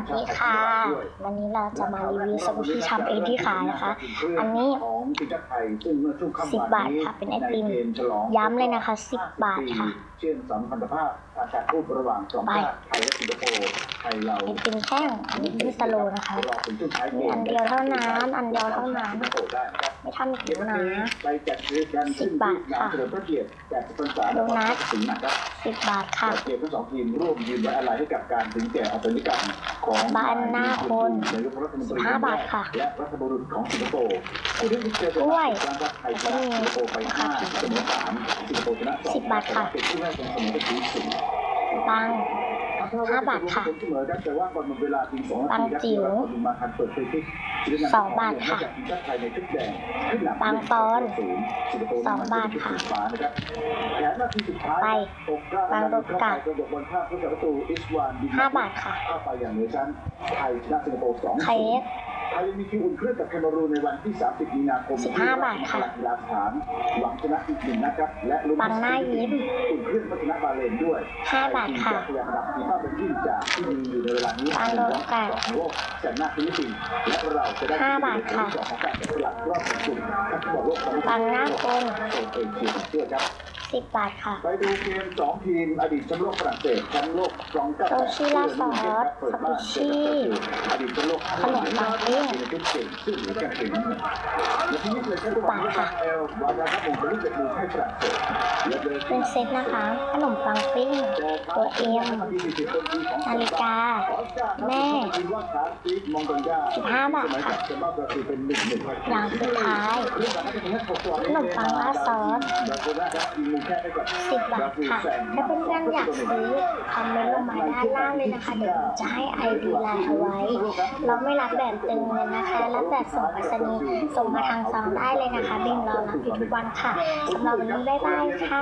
วัสดีค่ะ วันนี้เราจะมารีวิวสมูทตี้ทำเองที่ขายนะคะ อันนี้ของทีมชาติไทยซึ่งเมื่อช่วงค่ำสิบวันบาทนี้ค่ะเป็นไอติมในกฉลองย้ำเลยนะคะสิบบาทค่ะเชื่อมสัมพันธภาพทางการทูตระหว่างสองไปชาติไทยและสิงคโปร์ไทยเราไอติมแท่งอันนี้ที่สโลว์นะคะรอถึงช่วงท้ายเกมีมอันเดียวเท่านั้นอันเดียวเท่านั้นสิงคโปร์ได้นะครับไม่ทำเกถึมงวันนะนี้ไปจัดกิจกรรมสิบบาทค่ะเฉลิมพระเกียรติ80พรรษาโดนัทสิงห์นะครับสิบบาทค่ะเกมทั้งสองทีมร่วมยืนไว้อะไรให้กับการถึงแก่อศัลยกรรมของบ้านหน้าคนนายกรัฐมนตรีสิบห้าบาทค่ะและรัฐบุรุษของสิงคโปร์ผู้ที่เจอกันกล้วยครั้งครับไทยชนะสิงคโปร์ไปห้าเสมอสามค่ะสิบบาทค่ะเป็นที่แรกเป็นเสมอเป็นที่สี่ตังห้าบาทค่ะบาก่อนหมดเวลาทีมสองนาทีครับปังจิ๋ว ที่มาทันเปิดฟรีคิกสองบาทค่ะจากทีมชาติไทยในชุดแดงขึ้นนำปังปอนศูนย์สิงคโปร์สองบาทค่ะฟ้านะครับแถมนาทีสุดท้ายไปตกกล้าปังรถกะกระโดดบอลข้ามผู้สาประตูอิสวานดินห้าบาทค่ะเข้า ไปอย่างเหนือชั้นไทยชนะสิงคโปร์สองเค้กไทยยังมีคิวอุ่นเครื่องกับแคนารูในวันที่ 30 มีนาคมสิบห้าบาทค่ะที่กีฬาสถานหวังชนะอีกหนึ่งนัดครับ และลุ้นปังหน้ายิ้มอุ่นเครื่องพัฒนาบาเลนด้วยห้าบาทค่ะทีมจากพยายามดับฟีฟ่าเป็นที่จากที่มีอยู่ในเวลานี้ปังโดนแปดของโลกจากหน้าฟิลิปปินส์และเราจะได้ห้าบาทค่ะที่สองของการสลับรอบของกลุ่มคัดฟุตบอลโลกครั้งที่ปังหน้าคนโซนเอเชียด้วยครับ สิบบาทค่ะ ไปดูเกมสองทีมอดีตแชมป์โลกฝรั่งเศสแชมป์โลกสองเก้าโซชิลาซอสสปิชี่อดีตแชมป์โลกขนมปังปิ้งในชุดเก่งซึ่งเหลือแค่ถึงและที่นี่เลยแชมป์ระหว่างบาทค่ะเอลวาดาครับผมเป็นลูกเด็กมือให้ฝรั่งเศสและเลยเป็นเซตนะคะขนมปังปิ้งตัวเอ็มนาฬิกา แม่สิบห้าบาทค่ะอย่างสุดท้าย ขนมปังราดซอสสิบบาทค่ะ ถ้าเพื่อนๆอยากซื้อคอมเมนต์ลงมาด้านล่างเลยนะคะ เดี๋ยวผมจะให้ไอดีไลน์เอาไว้ เราไม่รับแบบตึงเลยนะคะ รับแบบส่งไปรษณีย์ส่งมาทางซองได้เลยนะคะบิมรอรับอยู่ทุกวันค่ะสำหรับวันนี้บ๊ายบายค่ะ